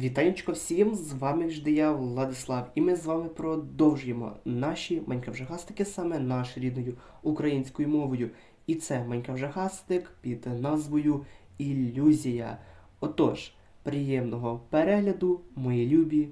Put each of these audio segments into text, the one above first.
Вітанечко всім, з вами жди я, Владислав, і ми з вами продовжуємо наші майнкрафт-жахастики саме нашою рідною українською мовою. І це майнкрафт-жахастик під назвою Ілюзія. Отож, приємного перегляду, мої любі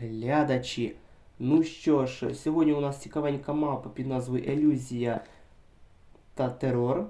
глядачі. Ну що ж, сьогодні у нас цікавенька мапа під назвою Ілюзія та терор.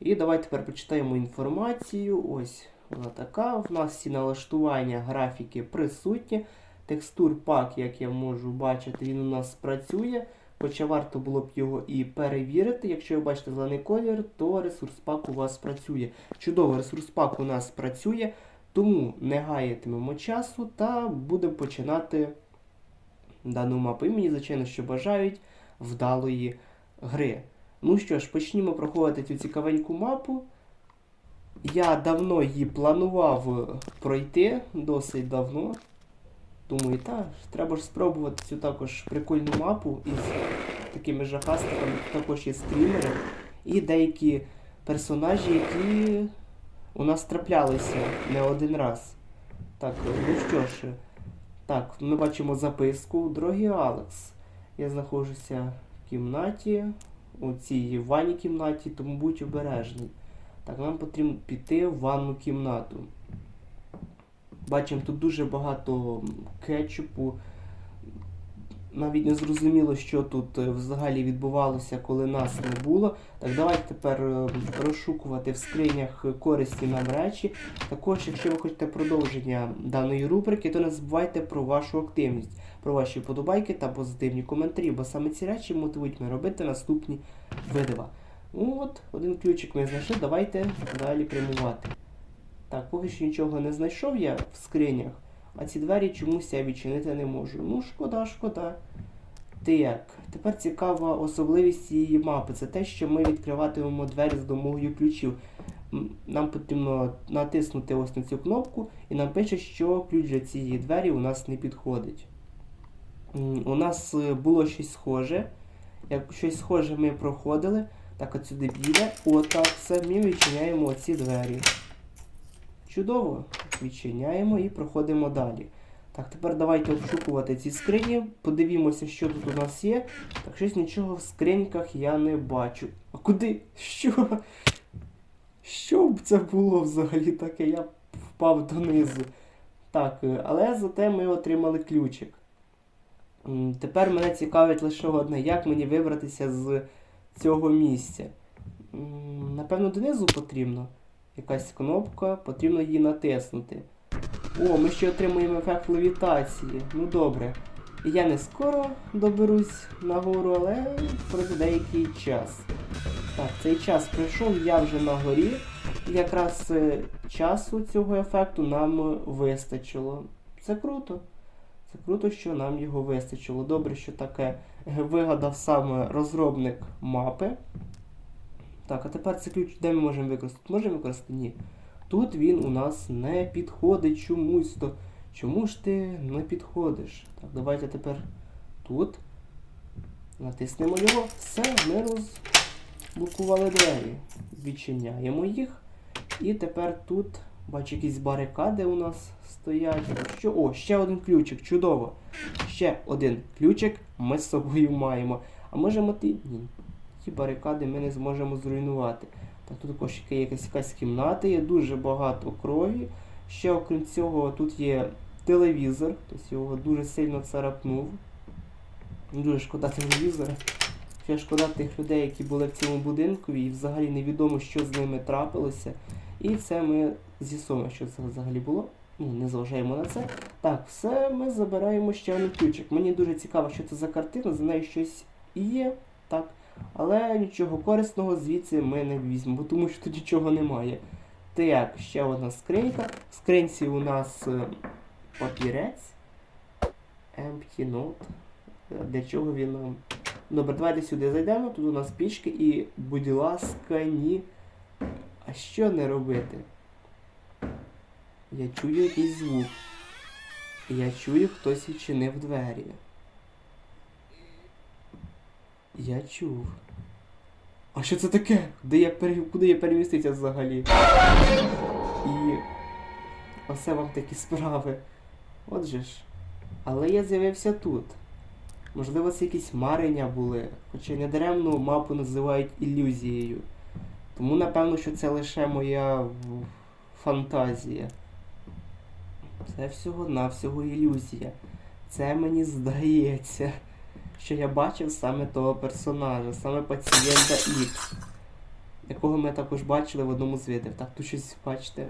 І давайте тепер почитаємо інформацію. Ось вона така. В нас всі налаштування графіки присутні. Текстур пак, як я можу бачити, він у нас працює. Хоча варто було б його і перевірити. Якщо ви бачите зелений колір, то ресурс пак у вас працює. Чудово, ресурс пак у нас працює, тому не гаятимемо часу та будемо починати дану мапу. І мені, звичайно, що бажають вдалої гри. Ну що ж, почнімо проходити цю цікавеньку мапу. Я давно її планував пройти, досить давно. Думаю, та, треба ж спробувати цю також прикольну мапу із такими жахастиками. Також є стрімери і деякі персонажі, які у нас траплялися не один раз. Так, ну що ж, так, ми бачимо записку. Дорогий Алекс, я знаходжуся в кімнаті, у цій ванній кімнаті, тому будь обережний. Так, нам потрібно піти в ванну кімнату. Бачимо, тут дуже багато кетчупу. Навіть не зрозуміло, що тут е, взагалі відбувалося, коли нас не було. Так, давайте тепер е, розшукувати в скринях корисні нам речі. Також, якщо ви хочете продовження даної рубрики, то не забувайте про вашу активність, про ваші вподобайки та позитивні коментарі, бо саме ці речі мотивують мене робити наступні видива. Ну от, один ключик ми знайшли, давайте далі прямувати. Так, поки що нічого не знайшов я в скринях, а ці двері чомусь я відчинити не можу. Ну, шкода, шкода. Так, тепер цікава особливість цієї мапи. Це те, що ми відкриватимемо двері з допомогою ключів. Нам потрібно натиснути ось на цю кнопку, і нам пише, що ключ для цієї двері у нас не підходить. У нас е, було щось схоже. Як щось схоже ми проходили. Так, от сюди піде. Отак. Ми відчиняємо оці двері. Чудово. Відчиняємо і проходимо далі. Так, тепер давайте обшукувати ці скрині. Подивімося, що тут у нас є. Так, щось нічого в скриньках я не бачу. А куди? Що? Що б це було взагалі таке? Я впав донизу. Так, е, але зате ми отримали ключик. Тепер мене цікавить лише одне, як мені вибратися з цього місця. Напевно, донизу потрібно. Якась кнопка, потрібно її натиснути. О, ми ще отримуємо ефект левітації. Ну добре. Я не скоро доберусь нагору, але пройде деякий час. Так, цей час пройшов, я вже на горі. Якраз е, часу цього ефекту нам вистачило. Це круто. Це круто, що нам його вистачило. Добре, що таке вигадав саме розробник мапи. Так, а тепер цей ключ де ми можемо використати? Можемо використати? Ні. Тут він у нас не підходить чомусь. То чому ж ти не підходиш? Так, давайте тепер тут. Натиснемо його. Все, ми розблокували двері. Відчиняємо їх. І тепер тут, бачу, якісь барикади у нас стоять. Що? О, ще один ключик, чудово. Ще один ключик ми з собою маємо. А можемо ти. Ні. Ті барикади ми не зможемо зруйнувати. Так, тут також якась, якась кімната, є дуже багато крові. Ще окрім цього, тут є телевізор, тобто його дуже сильно царапнув. Дуже шкода телевізора. Ще шкода тих людей, які були в цьому будинку, і взагалі невідомо, що з ними трапилося. І це ми з'ясуємо, що це взагалі було. Ну, не зважаємо на це. Так, все, ми забираємо ще один ключик. Мені дуже цікаво, що це за картина, за нею щось є. Так. Але нічого корисного звідси ми не візьмемо, тому що тут нічого немає. Так, ще одна скринька. В скринці у нас е, папірець. Empty note. Для чого він нам? Добре, давайте сюди зайдемо. Тут у нас пічки і, будь ласка, ні. А що не робити? Я чую якийсь звук. Я чую, хтось відчинив двері. Я чув. А що це таке? Де я пере... Куди я перемістився взагалі? І. Оце вам такі справи. Отже ж. Але я з'явився тут. Можливо, це якісь марення були, хоча не даремно мапу називають ілюзією. Тому напевно, що це лише моя фантазія. Це всього-навсього ілюзія. Це мені здається, що я бачив саме того персонажа, саме пацієнта X, якого ми також бачили в одному з відео. Так, тут щось бачите.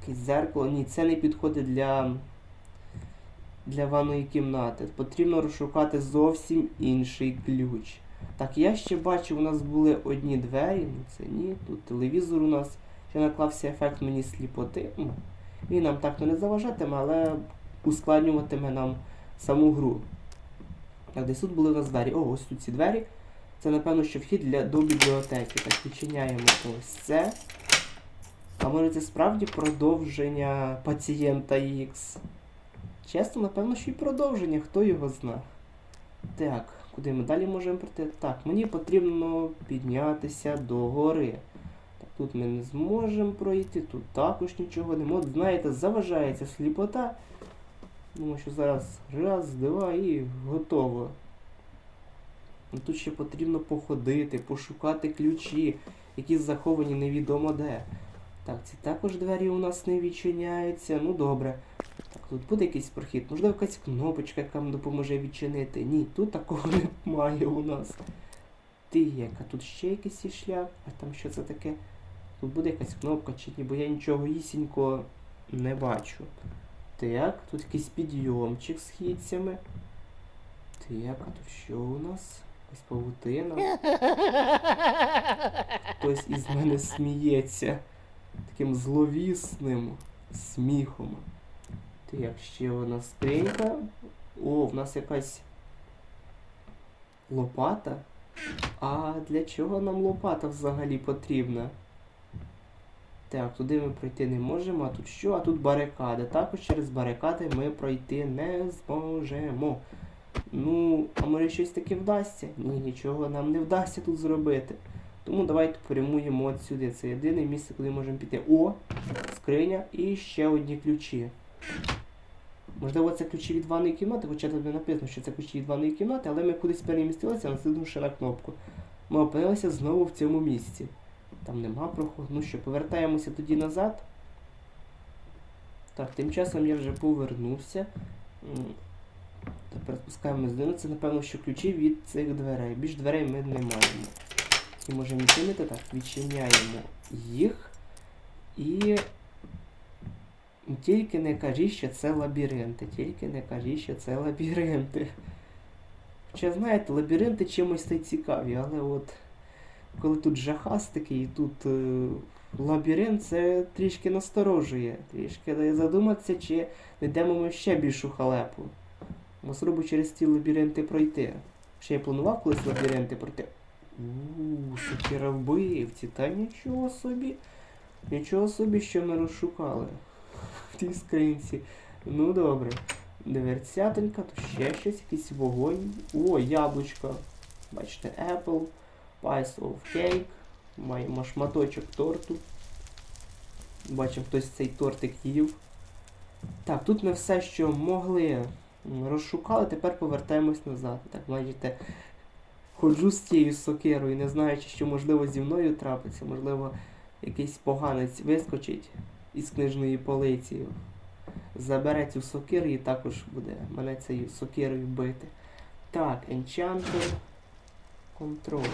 Якесь зеркало. Ні, це не підходить для, для ванної кімнати. Потрібно розшукати зовсім інший ключ. Так, я ще бачив, у нас були одні двері, ну це ні. Тут телевізор у нас ще наклався ефект мені сліпоти. Він нам так то не заважатиме, але ускладнюватиме нам саму гру. Так, десь тут були у нас двері. О, ось тут ці двері. Це, напевно, що вхід для, до бібліотеки. Так, відчиняємо ось це. А може це справді продовження пацієнта X? Чесно, напевно, що і продовження, хто його зна. Так, куди ми далі можемо прийти? Так, мені потрібно піднятися до гори. Так, тут ми не зможемо пройти, тут також нічого не можемо. Знаєте, заважається сліпота. Думаю, що зараз раз, два і готово. Тут ще потрібно походити, пошукати ключі, які заховані невідомо де. Так, ці також двері у нас не відчиняються. Ну добре. Так, тут буде якийсь прохід. Можливо, якась кнопочка, яка нам допоможе відчинити. Ні, тут такого немає у нас. Ти яка? Тут ще якийсь шлях. А там що це таке? Тут буде якась кнопка чи ні, бо я нічого гісінького не бачу. Так, тут якийсь підйомчик з східцями. Так, а тут що у нас? Якась павутина. Хтось із мене сміється таким зловісним сміхом. Так, ще нас скринька. О, в нас якась лопата. А для чого нам лопата взагалі потрібна? Так, туди ми пройти не можемо, а тут що? А тут барикади. Також через барикади ми пройти не зможемо. Ну, а може щось таке вдасться? Ні, нічого нам не вдасться тут зробити. Тому давайте прямуємо от сюди. Це єдине місце, куди можемо піти. О! Скриня і ще одні ключі. Можливо, це ключі від ванної кімнати, хоча тут не написано, що це ключі від ванної кімнати, але ми кудись перемістилися, натиснувши на кнопку. Ми опинилися знову в цьому місці. Там нема проходу. Ну що, повертаємося тоді назад. Так, тим часом я вже повернувся. Тепер спускаємось донизу. Це, напевно, що ключі від цих дверей. Більш дверей ми не маємо. І можемо відчинити так. Відчиняємо їх. І. Тільки не кажіть, що це лабіринти. Тільки не кажіть, що це лабіринти. Хоча, знаєте, лабіринти чимось та й цікаві, але от коли тут жахастики і тут е, лабіринт, це трішки насторожує. Трішки дає задуматися, чи не йдемо ми ще більшу халепу. Бо спробую через ці лабіринти пройти. Ще я планував колись лабіринти пройти. Ууу, сокира вбивці, та нічого собі. Нічого собі, що ми розшукали в тій скринці. Ну добре. Дверцятонька, тут ще щось, якийсь вогонь. О, яблучко. Бачите, Apple, Piece of Cake. Маємо шматочок торту. Бачимо, хтось цей тортик їв. Так, тут ми все, що могли, розшукали, тепер повертаємось назад. Так, бачите, ходжу з цією сокирою, не знаючи, що можливо зі мною трапиться, можливо, якийсь поганець вискочить із книжної полиці, забере цю сокиру і також буде мене цією сокирою бити. Так, Enchanter Control.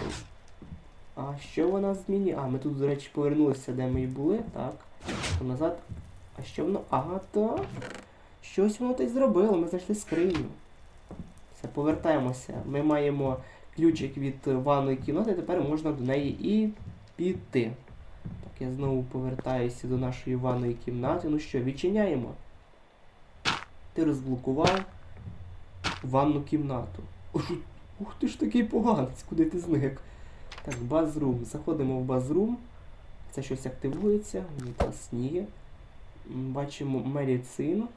А що вона змінює? А, ми тут, до речі, повернулися, де ми і були. Так. То назад. А що воно? Ага, так. Щось воно й зробило, ми знайшли скриню. Все, повертаємося. Ми маємо ключик від ванної кімнати, тепер можна до неї і піти. Я знову повертаюся до нашої ванної кімнати. Ну що, відчиняємо. Ти розблокував ванну кімнату. Ух, ти ж такий поганець, куди ти зник? Так, базрум. Заходимо в базрум. Це щось активується, ні. Бачимо медицину.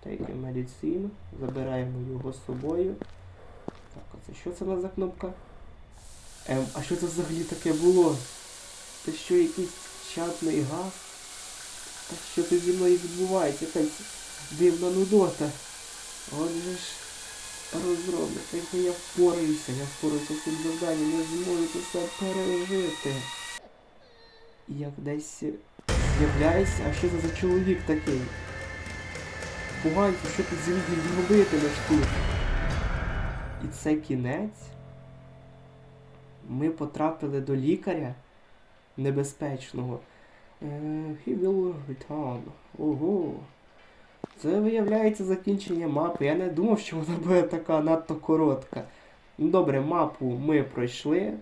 Таке медицину. Забираємо його з собою. Так, а це що це у нас за кнопка? Ем, а що це взагалі таке було? Це що якийсь чатний газ? Та що це зі мною відбувається? Якась дивна нудота. Отже ж, розробник, якби я впораюся, я впораюся з цим завданням, я зможу це все пережити. Як десь з'являється, а що це за чоловік такий? Пугайся, що ти зі мною робитимеш тут? І це кінець? Ми потрапили до лікаря небезпечного. He will return. Ого. Це виявляється закінчення мапи. Я не думав, що вона буде така надто коротка. Ну добре, мапу ми пройшли.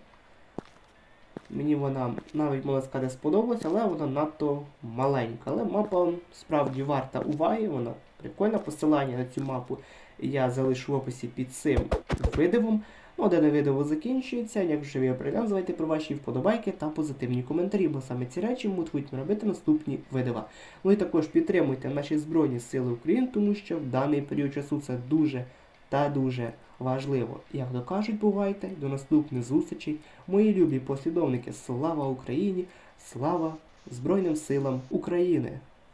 Мені вона навіть можна сказати сподобалась, але вона надто маленька. Але мапа справді варта уваги, вона прикольна. Посилання на цю мапу я залишу в описі під цим відео. Ну, відео закінчується. Як вже ви прив'язуйте про ваші вподобайки та позитивні коментарі, бо саме ці речі мотивують робити наступні відео. Ну і також підтримуйте наші Збройні Сили України, тому що в даний період часу це дуже та дуже важливо. Як то кажуть, бувайте, до наступних зустрічей. Мої любі послідовники, слава Україні! Слава Збройним силам України!